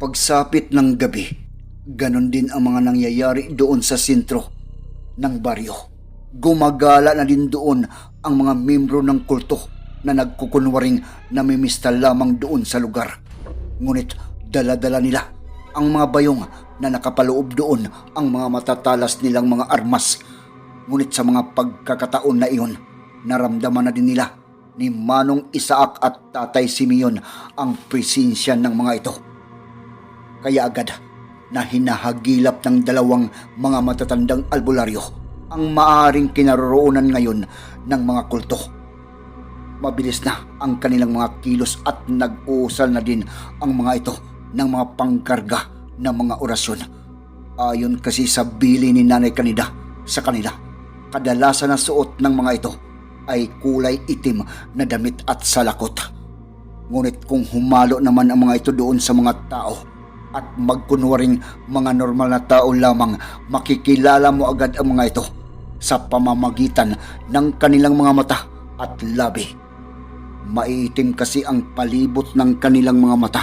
Pagsapit ng gabi, ganon din ang mga nangyayari doon sa sentro ng baryo. Gumagala na din doon ang mga membro ng kulto na nagkukunwaring namimista lamang doon sa lugar. Ngunit dala-dala nila ang mga bayong na nakapaloob doon ang mga matatalas nilang mga armas. Ngunit sa mga pagkakataon na iyon, naramdaman na din nila ni Manong Isaak at Tatay Simeon ang presensya ng mga ito. Kaya agad na hinahagilap ng dalawang mga matatandang albularyo ang maaaring kinaroroonan ngayon ng mga kulto. Mabilis na ang kanilang mga kilos at nag-uusal na din ang mga ito ng mga pangkarga ng mga orasyon. Ayon kasi sa bili ni Nanay Kanida sa kanila, kadalasan na suot ng mga ito ay kulay itim na damit at salakot. Ngunit kung humalo naman ang mga ito doon sa mga tao at magkunwaring mga normal na tao lamang, makikilala mo agad ang mga ito sa pamamagitan ng kanilang mga mata at labi. Maiitim kasi ang palibot ng kanilang mga mata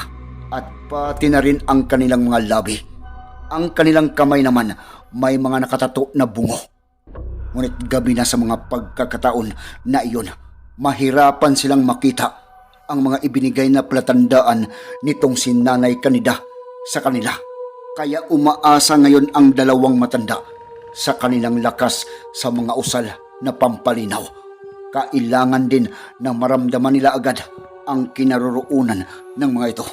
at pati na rin ang kanilang mga labi. Ang kanilang kamay naman may mga nakatato na bungo. Ngunit gabi na sa mga pagkakataon na iyon, mahirapan silang makita ang mga ibinigay na palatandaan nitong si Nanay Kanida sa kanila. Kaya umaasa ngayon ang dalawang matanda sa kanilang lakas sa mga usal na pampalinaw. Kailangan din na maramdaman nila agad ang kinaroroonan ng mga ito.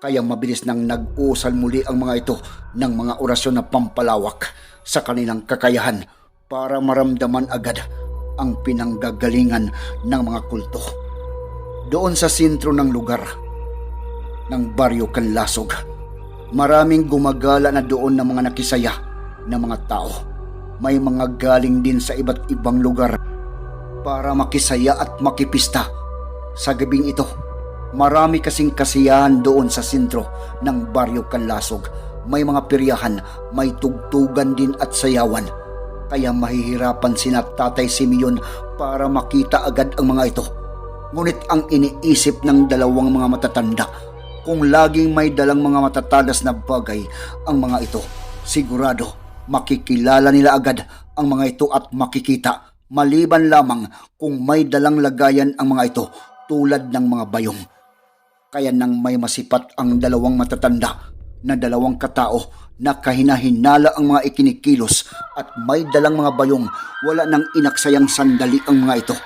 Kaya mabilis nang nag-usal muli ang mga ito ng mga orasyon na pampalawak sa kanilang kakayahan para maramdaman agad ang pinanggagalingan ng mga kulto. Doon sa sentro ng lugar ng Baryo Kanlasog, maraming gumagala na doon ng mga nakisaya na mga tao. May mga galing din sa iba't ibang lugar para makisaya at makipista. Sa gabing ito, marami kasing kasiyahan doon sa sentro ng Baryo Kanlasog. May mga piryahan, may tugtugan din at sayawan. Kaya mahihirapan sina Tatay Simeon para makita agad ang mga ito. Ngunit ang iniisip ng dalawang mga matatanda kung laging may dalang mga matatalas na bagay ang mga ito, sigurado makikilala nila agad ang mga ito at makikita maliban lamang kung may dalang lagayan ang mga ito tulad ng mga bayong. Kaya nang may masipat ang dalawang matatanda na dalawang katao na kahinahinala ang mga ikinikilos at may dalang mga bayong wala nang inaksayang sandali ang mga ito.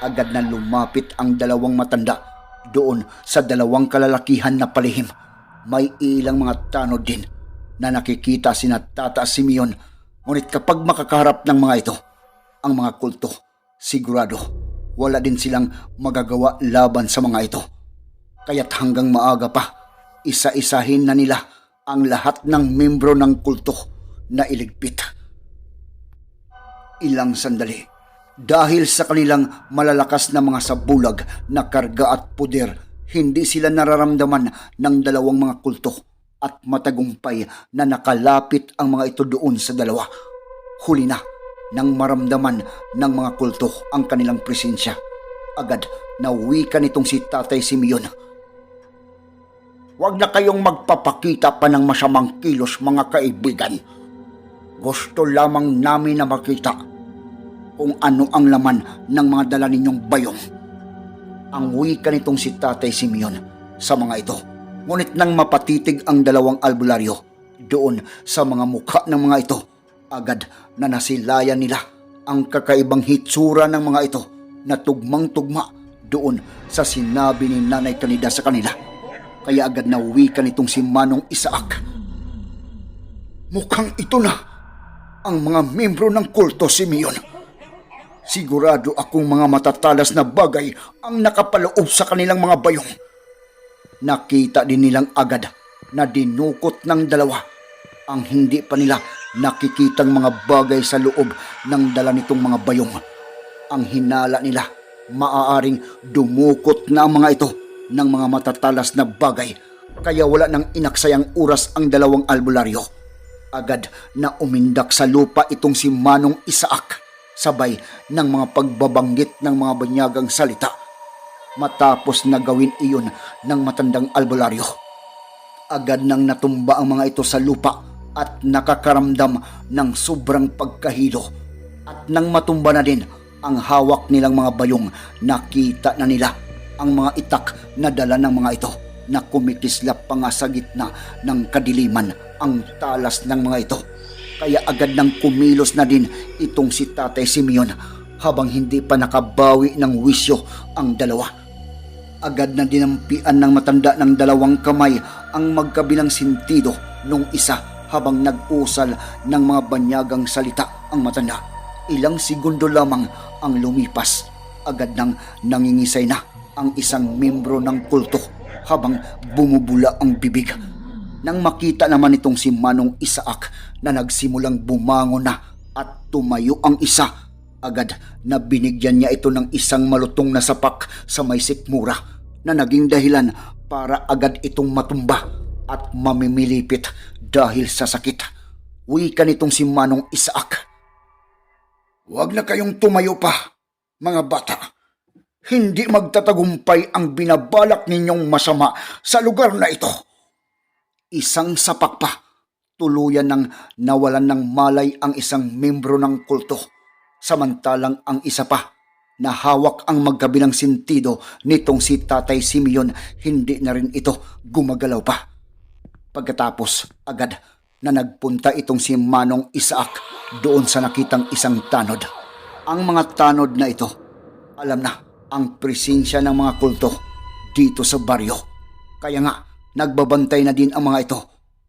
Agad na lumapit ang dalawang matanda doon sa dalawang kalalakihan na palihim. May ilang mga tanod din na nakikita sina Tata Simeon. Ngunit kapag makakaharap ng mga ito, ang mga kulto, sigurado wala din silang magagawa laban sa mga ito. Kaya't hanggang maaga pa, isa-isahin na nila ang lahat ng membro ng kulto na iligpit. Ilang sandali, dahil sa kanilang malalakas na mga sabulag na karga at puder, hindi sila nararamdaman ng dalawang mga kulto at matagumpay na nakalapit ang mga ito doon sa dalawa. Huli na nang maramdaman ng mga kulto ang kanilang presensya. Agad na wika nitong si Tatay Simeon. Huwag na kayong magpapakita pa ng masamang kilos mga kaibigan. Gusto lamang namin na makita kung ano ang laman ng mga dala ninyong bayong. Ang wika nitong si Tatay Simeon sa mga ito Ngunit nang mapatitig ang dalawang albularyo doon sa mga mukha ng mga ito, agad na nasilayan nila ang kakaibang hitsura ng mga ito na tugmang-tugma doon sa sinabi ni Nanay Kanida sa kanila. Kaya agad na ka nitong si Manong Isaak. Mukhang ito na ang mga membro ng kulto Simeon. Sigurado akong mga matatalas na bagay ang nakapaloob sa kanilang mga bayong. Nakita din nilang agad na dinukot ng dalawa ang hindi pa nila nakikitang mga bagay sa loob ng dala nitong mga bayong. Ang hinala nila, maaaring dumukot na ang mga ito ng mga matatalas na bagay kaya wala nang inaksayang oras ang dalawang albularyo. Agad na umindak sa lupa itong si Manong Isaak sabay ng mga pagbabanggit ng mga banyagang salita matapos na gawin iyon ng matandang albularyo. Agad nang natumba ang mga ito sa lupa at nakakaramdam ng sobrang pagkahilo. At nang matumba na din ang hawak nilang mga bayong, nakita na nila ang mga itak na dala ng mga ito na kumikislap pa nga sa gitna ng kadiliman ang talas ng mga ito. Kaya agad nang kumilos na din itong si Tatay Simeon habang hindi pa nakabawi ng wisyo ang dalawa. Agad na dinampian ng matanda ng dalawang kamay ang magkabilang sintido nung isa habang nag-usal ng mga banyagang salita ang matanda. Ilang segundo lamang ang lumipas. Agad nang nangingisay na ang isang membro ng kulto habang bumubula ang bibig. Nang makita naman itong si Manong Isaak na nagsimulang bumangon na at tumayo ang isa, agad na binigyan niya ito ng isang malutong na sapak sa may sikmura na naging dahilan para agad itong matumba at mamimilipit dahil sa sakit. Wika nitong si Manong Isaak. Huwag na kayong tumayo pa, mga bata. Hindi magtatagumpay ang binabalak ninyong masama sa lugar na ito. Isang sapak pa, tuluyan ng nawalan ng malay ang isang membro ng kulto. Samantalang ang isa pa, na hawak ang magkabilang sentido nitong si Tatay Simeon, hindi na rin ito gumagalaw pa. Pagkatapos, agad na nagpunta itong si Manong Isaak doon sa nakitang isang tanod. Ang mga tanod na ito, alam na ang presensya ng mga kulto dito sa baryo. Kaya nga, nagbabantay na din ang mga ito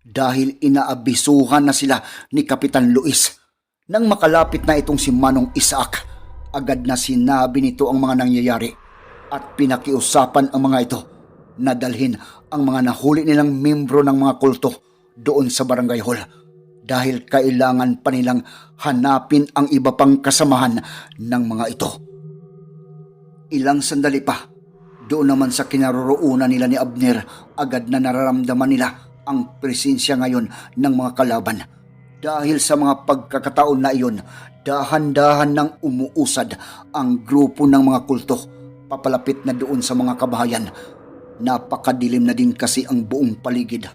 dahil inaabisuhan na sila ni Kapitan Luis. Nang makalapit na itong si Manong Isaak, agad na sinabi nito ang mga nangyayari at pinakiusapan ang mga ito na dalhin ang mga nahuli nilang membro ng mga kulto doon sa barangay hall dahil kailangan pa nilang hanapin ang iba pang kasamahan ng mga ito. Ilang sandali pa, doon naman sa kinaroroonan nila ni Abner, agad na nararamdaman nila ang presensya ngayon ng mga kalaban. Dahil sa mga pagkakataon na iyon, dahan-dahan nang umuusad ang grupo ng mga kulto papalapit na doon sa mga kabahayan. Napakadilim na din kasi ang buong paligid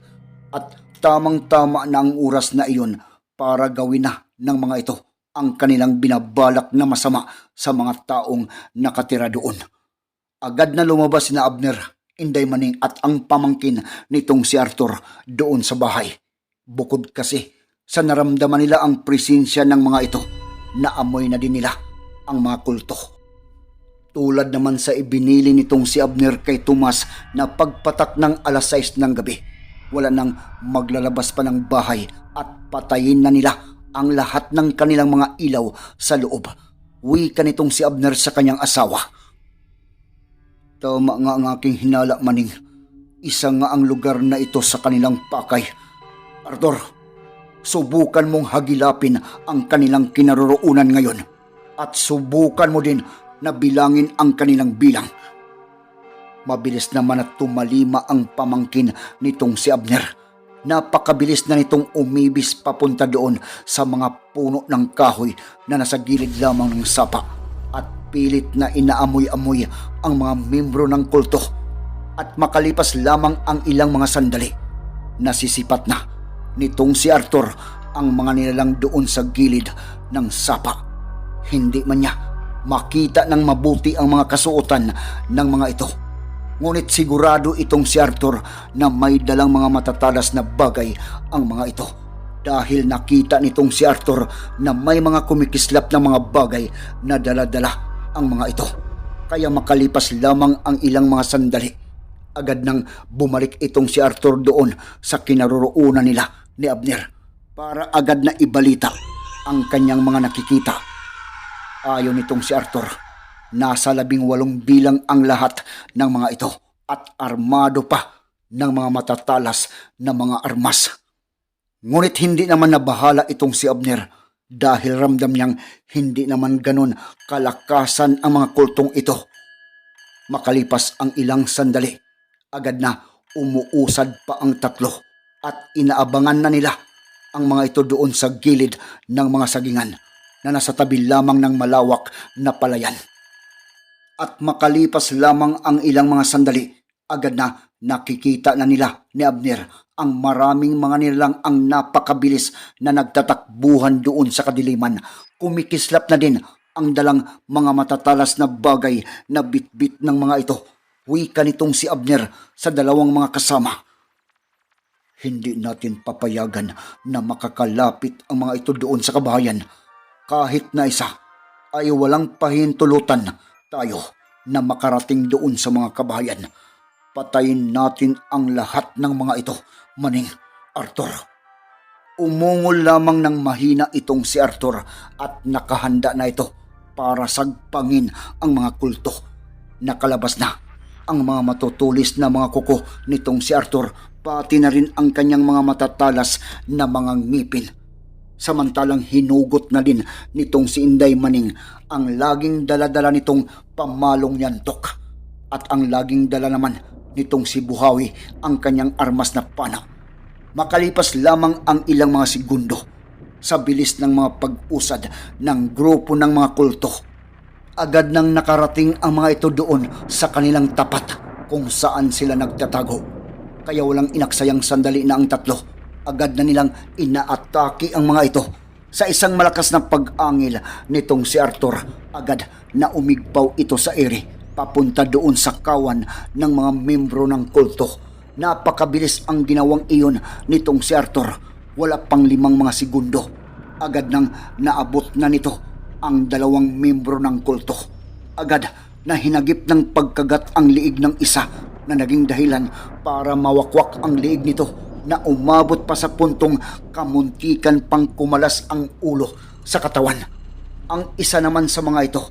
at tamang-tama na ang oras na iyon para gawin na ng mga ito ang kanilang binabalak na masama sa mga taong nakatira doon. Agad na lumabas na Abner, Inday Maning at ang pamangkin nitong si Arthur doon sa bahay. Bukod kasi sa naramdaman nila ang presensya ng mga ito, naamoy na din nila ang mga kulto. Tulad naman sa ibinili nitong si Abner kay Tomas na pagpatak ng alas 6 ng gabi, wala nang maglalabas pa ng bahay at patayin na nila ang lahat ng kanilang mga ilaw sa loob. Wika nitong si Abner sa kanyang asawa. Tama nga ang aking hinala maning. Isa nga ang lugar na ito sa kanilang pakay. Arthur, subukan mong hagilapin ang kanilang kinaroroonan ngayon. At subukan mo din na bilangin ang kanilang bilang. Mabilis naman at tumalima ang pamangkin nitong si Abner. Napakabilis na nitong umibis papunta doon sa mga puno ng kahoy na nasa gilid lamang ng sapa pilit na inaamoy-amoy ang mga membro ng kulto at makalipas lamang ang ilang mga sandali nasisipat na nitong si Arthur ang mga nilalang doon sa gilid ng sapa. Hindi man niya makita ng mabuti ang mga kasuotan ng mga ito. Ngunit sigurado itong si Arthur na may dalang mga matatalas na bagay ang mga ito. Dahil nakita nitong si Arthur na may mga kumikislap na mga bagay na daladala ang mga ito. Kaya makalipas lamang ang ilang mga sandali, agad nang bumalik itong si Arthur doon sa kinaroroonan nila ni Abner para agad na ibalita ang kanyang mga nakikita. Ayon nitong si Arthur, nasa labing walong bilang ang lahat ng mga ito at armado pa ng mga matatalas na mga armas. Ngunit hindi naman nabahala itong si Abner dahil ramdam niyang hindi naman ganun kalakasan ang mga kultong ito. Makalipas ang ilang sandali, agad na umuusad pa ang tatlo at inaabangan na nila ang mga ito doon sa gilid ng mga sagingan na nasa tabi lamang ng malawak na palayan. At makalipas lamang ang ilang mga sandali, agad na nakikita na nila ni Abner ang maraming mga nilalang ang napakabilis na nagtatakbuhan doon sa kadiliman. Kumikislap na din ang dalang mga matatalas na bagay na bitbit ng mga ito. Wika nitong si Abner sa dalawang mga kasama. Hindi natin papayagan na makakalapit ang mga ito doon sa kabahayan. Kahit na isa ay walang pahintulutan tayo na makarating doon sa mga kabahayan. Patayin natin ang lahat ng mga ito, Maning Arthur. Umungol lamang ng mahina itong si Arthur at nakahanda na ito para sagpangin ang mga kulto. Nakalabas na ang mga matutulis na mga kuko nitong si Arthur pati na rin ang kanyang mga matatalas na mga ngipin. Samantalang hinugot na din nitong si Inday Maning ang laging daladala nitong pamalong yantok at ang laging dala naman nitong si Buhawi ang kanyang armas na pana. Makalipas lamang ang ilang mga segundo sa bilis ng mga pag-usad ng grupo ng mga kulto. Agad nang nakarating ang mga ito doon sa kanilang tapat kung saan sila nagtatago. Kaya walang inaksayang sandali na ang tatlo. Agad na nilang inaatake ang mga ito. Sa isang malakas na pag-angil nitong si Arthur, agad na umigpaw ito sa ere papunta doon sa kawan ng mga membro ng kulto. Napakabilis ang ginawang iyon nitong si Arthur. Wala pang limang mga segundo. Agad nang naabot na nito ang dalawang membro ng kulto. Agad na hinagip ng pagkagat ang liig ng isa na naging dahilan para mawakwak ang liig nito na umabot pa sa puntong kamuntikan pang kumalas ang ulo sa katawan. Ang isa naman sa mga ito,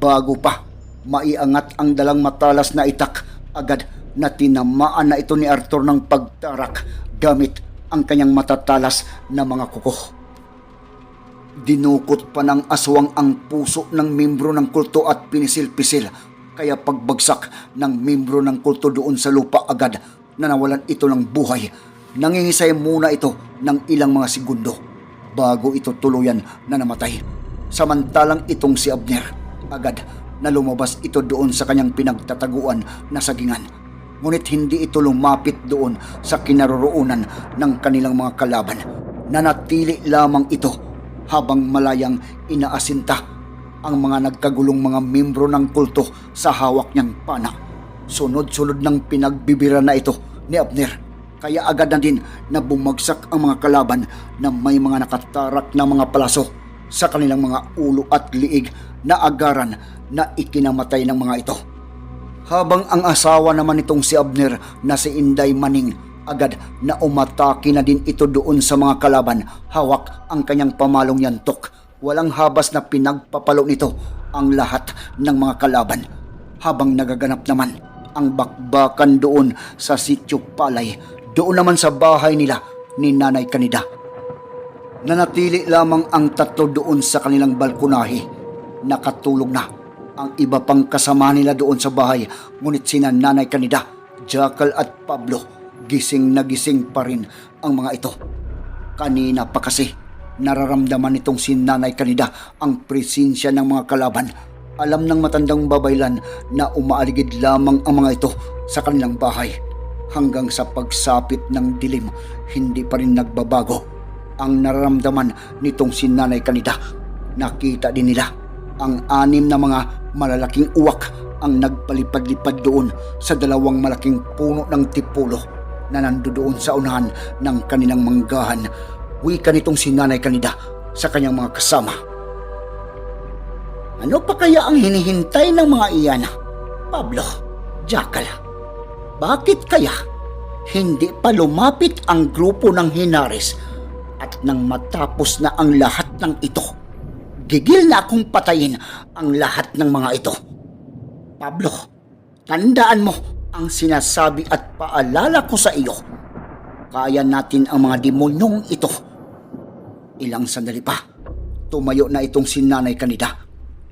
bago pa maiangat ang dalang matalas na itak, agad na tinamaan na ito ni Arthur ng pagtarak gamit ang kanyang matatalas na mga kuko. Dinukot pa ng aswang ang puso ng membro ng kulto at pinisil-pisil. Kaya pagbagsak ng membro ng kulto doon sa lupa agad na nawalan ito ng buhay. Nangingisay muna ito ng ilang mga segundo bago ito tuluyan na namatay. Samantalang itong si Abner, agad na lumabas ito doon sa kanyang pinagtataguan na sagingan. Ngunit hindi ito lumapit doon sa kinaroroonan ng kanilang mga kalaban. Nanatili lamang ito habang malayang inaasinta ang mga nagkagulong mga membro ng kulto sa hawak niyang pana. Sunod-sunod ng pinagbibira na ito ni Abner. Kaya agad na din na bumagsak ang mga kalaban na may mga nakatarak na mga palaso sa kanilang mga ulo at liig na agaran na ikinamatay ng mga ito. Habang ang asawa naman nitong si Abner na si Inday Maning agad na umatake na din ito doon sa mga kalaban, hawak ang kanyang pamalong yantok. Walang habas na pinagpapalo nito ang lahat ng mga kalaban. Habang nagaganap naman ang bakbakan doon sa sityo Palay, doon naman sa bahay nila ni Nanay Kanida. Nanatili lamang ang tatlo doon sa kanilang balkonahe. Nakatulog na ang iba pang kasama nila doon sa bahay, ngunit sina Nanay Kanida, Jackal at Pablo, gising na gising pa rin ang mga ito. Kanina pa kasi, nararamdaman nitong si Nanay Kanida ang presensya ng mga kalaban. Alam ng matandang babaylan na umaaligid lamang ang mga ito sa kanilang bahay. Hanggang sa pagsapit ng dilim, hindi pa rin nagbabago ang nararamdaman nitong si Nanay Kanida. Nakita din nila ang anim na mga malalaking uwak ang nagpalipad-lipad doon sa dalawang malaking puno ng tipulo na nandoon sa unahan ng kanilang manggahan. Wika nitong si Nanay Kanida sa kanyang mga kasama. Ano pa kaya ang hinihintay ng mga iyan? Pablo, Jackal, bakit kaya hindi pa lumapit ang grupo ng Hinares at nang matapos na ang lahat ng ito, gigil na akong patayin ang lahat ng mga ito. Pablo, tandaan mo ang sinasabi at paalala ko sa iyo. Kaya natin ang mga demonyong ito. Ilang sandali pa, tumayo na itong si Nanay Kanida.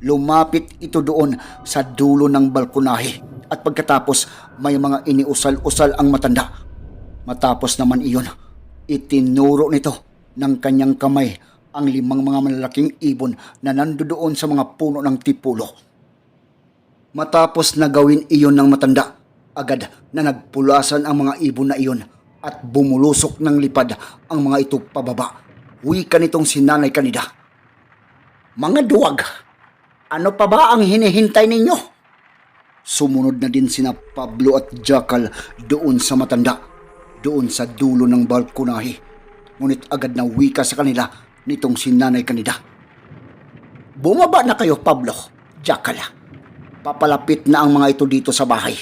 Lumapit ito doon sa dulo ng balkonahe at pagkatapos may mga iniusal-usal ang matanda. Matapos naman iyon, itinuro nito ng kanyang kamay ang limang mga malalaking ibon na nandoon sa mga puno ng tipulo. Matapos na gawin iyon ng matanda, agad na nagpulasan ang mga ibon na iyon at bumulusok ng lipad ang mga ito pababa. Wika nitong si Nanay Kanida. Mga duwag, ano pa ba ang hinihintay ninyo? Sumunod na din sina Pablo at Jackal doon sa matanda, doon sa dulo ng balkonahe. Ngunit agad na wika sa kanila nitong si Nanay Kanida. Bumaba na kayo, Pablo, Jackal. Papalapit na ang mga ito dito sa bahay.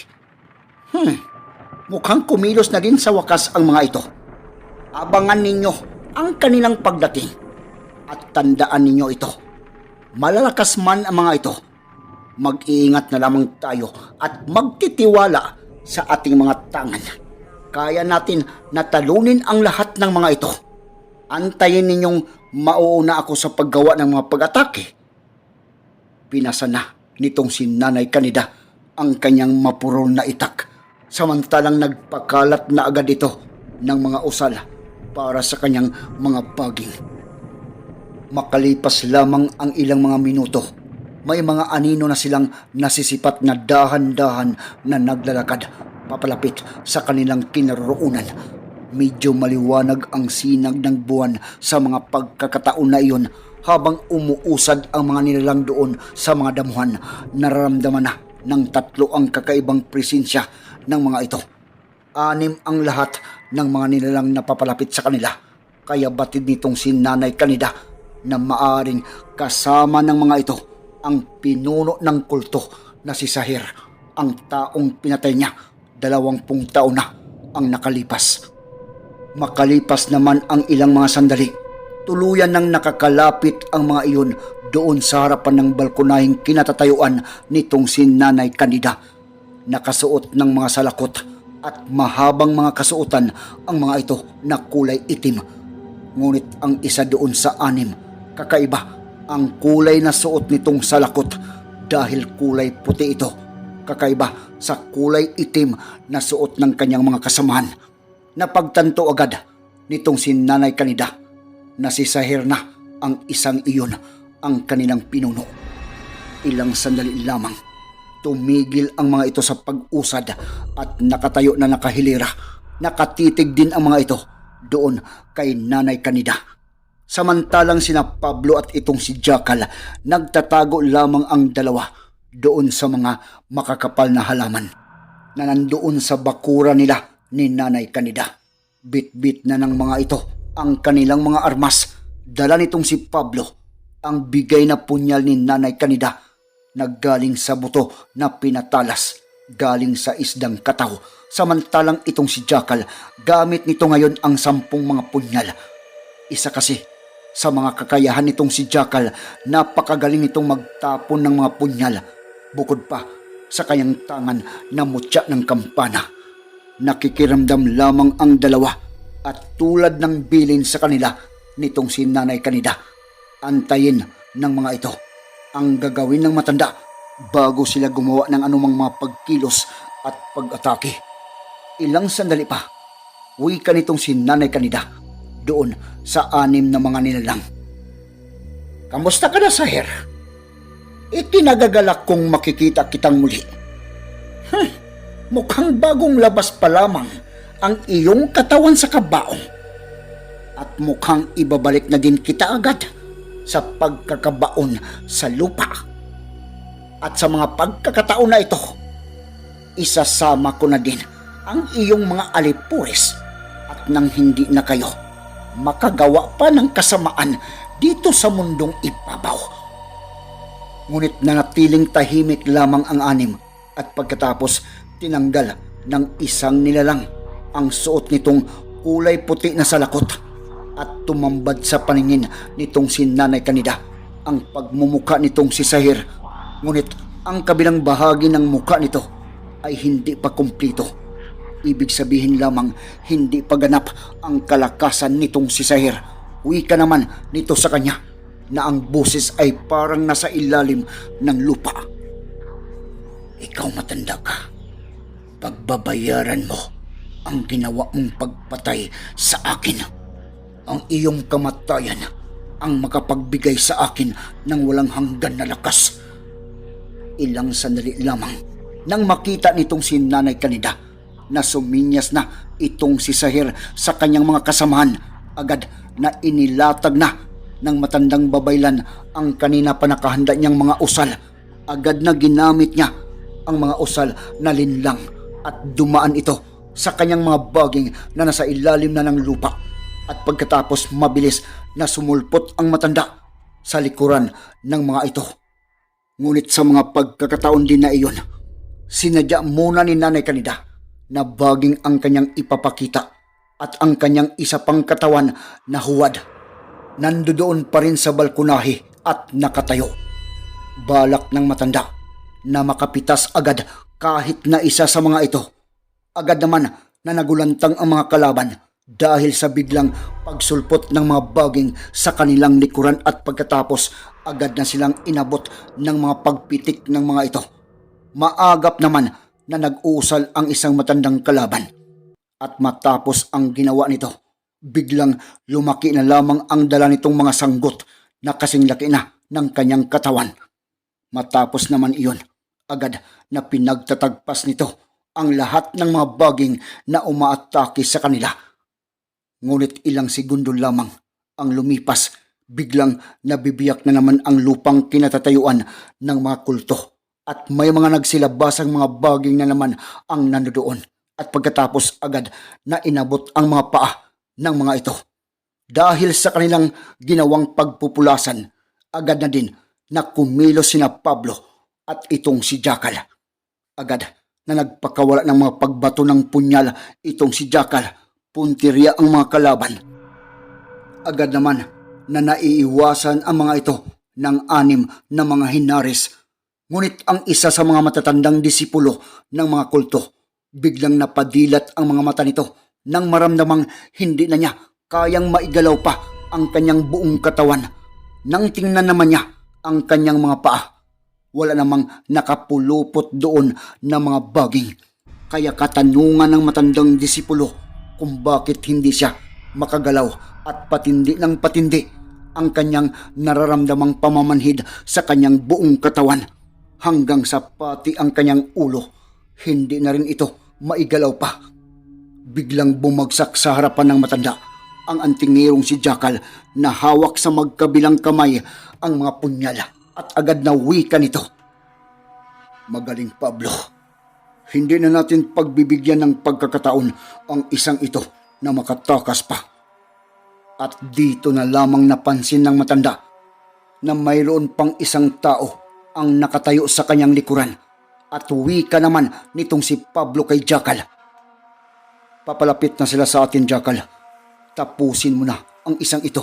Hmm, mukhang kumilos na din sa wakas ang mga ito. Abangan ninyo ang kanilang pagdating. At tandaan ninyo ito. Malalakas man ang mga ito. Mag-iingat na lamang tayo at magtitiwala sa ating mga tangan. Kaya natin natalunin ang lahat ng mga ito. Antayin ninyong mauuna ako sa paggawa ng mga pag-atake. Pinasa na nitong si Nanay Kanida ang kanyang mapurol na itak samantalang nagpakalat na agad ito ng mga usal para sa kanyang mga baging. Makalipas lamang ang ilang mga minuto, may mga anino na silang nasisipat na dahan-dahan na naglalakad papalapit sa kanilang kinaroroonan. Medyo maliwanag ang sinag ng buwan sa mga pagkakataon na iyon habang umuusad ang mga nilalang doon sa mga damuhan. Nararamdaman na ng tatlo ang kakaibang presensya ng mga ito. Anim ang lahat ng mga nilalang napapalapit sa kanila. Kaya batid nitong si Nanay Kanida na maaring kasama ng mga ito ang pinuno ng kulto na si Sahir, ang taong pinatay niya dalawampung taon na ang nakalipas. Makalipas naman ang ilang mga sandali, tuluyan nang nakakalapit ang mga iyon doon sa harapan ng balkonahing kinatatayuan nitong si Nanay Kanida. Nakasuot ng mga salakot at mahabang mga kasuotan ang mga ito na kulay itim. Ngunit ang isa doon sa anim, kakaiba ang kulay na suot nitong salakot dahil kulay puti ito. Kakaiba sa kulay itim na suot ng kanyang mga kasamahan. Napagtanto agad nitong si Nanay Kanida na si Sahir na ang isang iyon ang kanilang pinuno. Ilang sandali lamang, tumigil ang mga ito sa pag-usad at nakatayo na nakahilira. Nakatitig din ang mga ito doon kay Nanay Kanida. Samantalang sina Pablo at itong si Jackal, nagtatago lamang ang dalawa doon sa mga makakapal na halaman na nandoon sa bakura nila ni Nanay Kanida. Bit-bit na ng mga ito ang kanilang mga armas. Dala nitong si Pablo ang bigay na punyal ni Nanay Kanida na galing sa buto na pinatalas galing sa isdang kataw. Samantalang itong si Jackal, gamit nito ngayon ang sampung mga punyal. Isa kasi sa mga kakayahan nitong si Jackal, napakagaling nitong magtapon ng mga punyal. Bukod pa sa kanyang tangan na mutya ng kampana. Nakikiramdam lamang ang dalawa at tulad ng bilin sa kanila nitong si Nanay Kanida. Antayin ng mga ito ang gagawin ng matanda bago sila gumawa ng anumang mga pagkilos at pag-atake. Ilang sandali pa, uwi ka nitong si Nanay Kanida doon sa anim na mga nilalang. Kamusta ka na, Sahir? Itinagagalak kong makikita kitang muli. Hmm, mukhang bagong labas pa lamang ang iyong katawan sa kabaong. At mukhang ibabalik na din kita agad sa pagkakabaon sa lupa. At sa mga pagkakataon na ito, isasama ko na din ang iyong mga alipuris at nang hindi na kayo makagawa pa ng kasamaan dito sa mundong ibabaw. Ngunit nanatiling tahimik lamang ang anim at pagkatapos tinanggal ng isang nilalang ang suot nitong kulay puti na salakot at tumambad sa paningin nitong si Nanay Kanida ang pagmumuka nitong si Sahir. Ngunit ang kabilang bahagi ng muka nito ay hindi pa kumplito. Ibig sabihin lamang hindi pa ganap ang kalakasan nitong si Sahir. Wika naman nito sa kanya na ang boses ay parang nasa ilalim ng lupa. Ikaw matanda ka. Pagbabayaran mo ang ginawa mong pagpatay sa akin. Ang iyong kamatayan ang makapagbigay sa akin ng walang hanggan na lakas. Ilang sandali lamang nang makita nitong si Nanay Kanida na suminyas na itong si Sahir sa kanyang mga kasamahan agad na inilatag na ng matandang babaylan ang kanina pa nakahanda niyang mga usal. Agad na ginamit niya ang mga usal na linlang at dumaan ito sa kanyang mga baging na nasa ilalim na ng lupa at pagkatapos mabilis na sumulpot ang matanda sa likuran ng mga ito. Ngunit sa mga pagkakataon din na iyon, sinadya muna ni Nanay Kanida na baging ang kanyang ipapakita at ang kanyang isa pang katawan na huwad. Nandoon pa rin sa balkonahe at nakatayo. Balak ng matanda na makapitas agad kahit na isa sa mga ito. Agad naman na nagulantang ang mga kalaban dahil sa biglang pagsulpot ng mga baging sa kanilang likuran at pagkatapos agad na silang inabot ng mga pagpitik ng mga ito. Maagap naman na nag-usal ang isang matandang kalaban. At matapos ang ginawa nito, biglang lumaki na lamang ang dala nitong mga sanggot na kasing laki na ng kanyang katawan. Matapos naman iyon, agad na pinagtatagpas nito ang lahat ng mga baging na umaatake sa kanila. Ngunit ilang segundo lamang ang lumipas, biglang nabibiyak na naman ang lupang kinatatayuan ng mga kulto at may mga nagsilabasang mga baging na naman ang nandoon at pagkatapos agad na inabot ang mga paa ng mga ito. Dahil sa kanilang ginawang pagpupulasan, agad na din na kumilos sina Pablo at itong si Jackal. Agad na nagpakawala ng mga pagbato ng punyal itong si Jackal, puntirya ang mga kalaban. Agad naman na naiiwasan ang mga ito ng anim na mga hinaris. Ngunit ang isa sa mga matatandang disipulo ng mga kulto, biglang napadilat ang mga mata nito nang maramdamang hindi na niya kayang maigalaw pa ang kanyang buong katawan. Nang tingnan naman niya ang kanyang mga paa, wala namang nakapulupot doon na mga baging. Kaya katanungan ng matandang disipulo kung bakit hindi siya makagalaw at patindi ng patindi ang kanyang nararamdamang pamamanhid sa kanyang buong katawan hanggang sa pati ang kanyang ulo. Hindi na rin ito maigalaw pa. Biglang bumagsak sa harapan ng matanda ang antingirong si Jackal na hawak sa magkabilang kamay ang mga punyal at agad na wika nito. Magaling Pablo. Hindi na natin pagbibigyan ng pagkakataon ang isang ito na makatakas pa. At dito na lamang napansin ng matanda na mayroon pang isang tao ang nakatayo sa kanyang likuran at wika naman nitong si Pablo kay Jackal. Papalapit na sila sa atin, Jackal. Tapusin mo na ang isang ito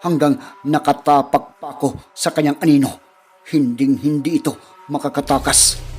hanggang nakatapak pa ako sa kanyang anino. Hinding hindi ito makakatakas.